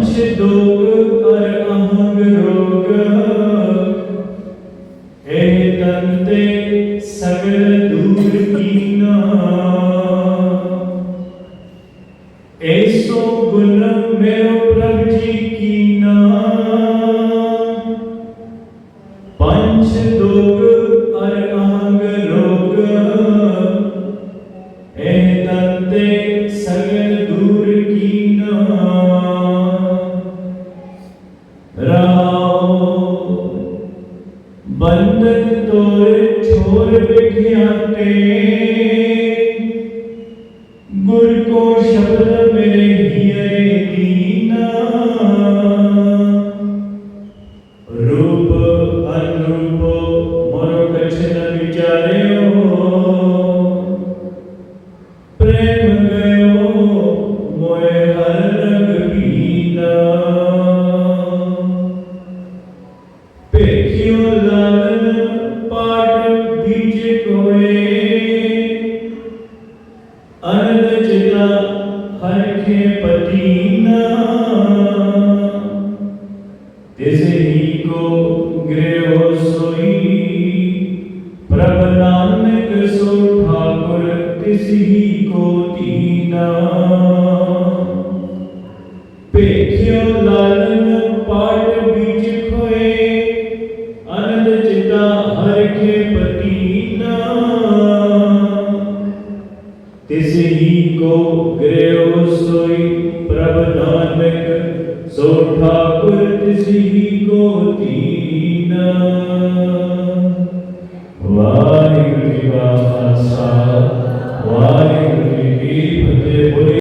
ਪੰਚ ਦੋਗ ਅਰ ਅਹੰਗ ਰੋਗ। ਇਹ ਤਨ ਤੇ ਸਗਲ ਦੂਰ ਕੀਨਾ। ਐਸੋ ਗੁਣ ਮੇਰੋ ਪ੍ਰਭ ਜੀ ਕੀਨਾ। ਰਾਉ ਬੰਧਨ ਤੋਰ ਛੋਰ ਵਿਖਿਆਤੇ ਗੁਰ ਕੋ ਸ਼ਬਦ ਮੇਰੇ ਹੀਰੇ ਦੀਨਾ ਰੂਪ ਅਨਰੂਪ ਮਰੋ ਕਛ ਨ ਵਿਚਾਰਿਓ। ਪ੍ਰੇਮ ਗਇਓ ਮੋਏ ਹਰ ਰੰਗ ਪੀਨਾ ਅਨੰਦ ਚਿਤਾ ਹਰ ਕੇ ਪਤੀਨਾ ਤਿਸ ਹੀ ਕੋ ਗ੍ਰਹਿ ਸੋਈ ਪ੍ਰਭ ਨਾਨਕ ਸੋ ਠਾਕੁਰ ਤਿਸ ਹੀ ਕੋ ਦੀਨਾ ਭੇਖਿਓ ਲਾਲਨ ਪਾਟ ਵਿੱਚ ਤਿਸ ਹੀ ਕੋ ਗਿਰਿਓ ਸੋਈ ਪ੍ਰਭ ਨਾਨਕ ਸੋ ਠਾਕੁਰ ਤਿਸ ਹੀ ਕੋ ਦੀਨਾ। ਵਾਹ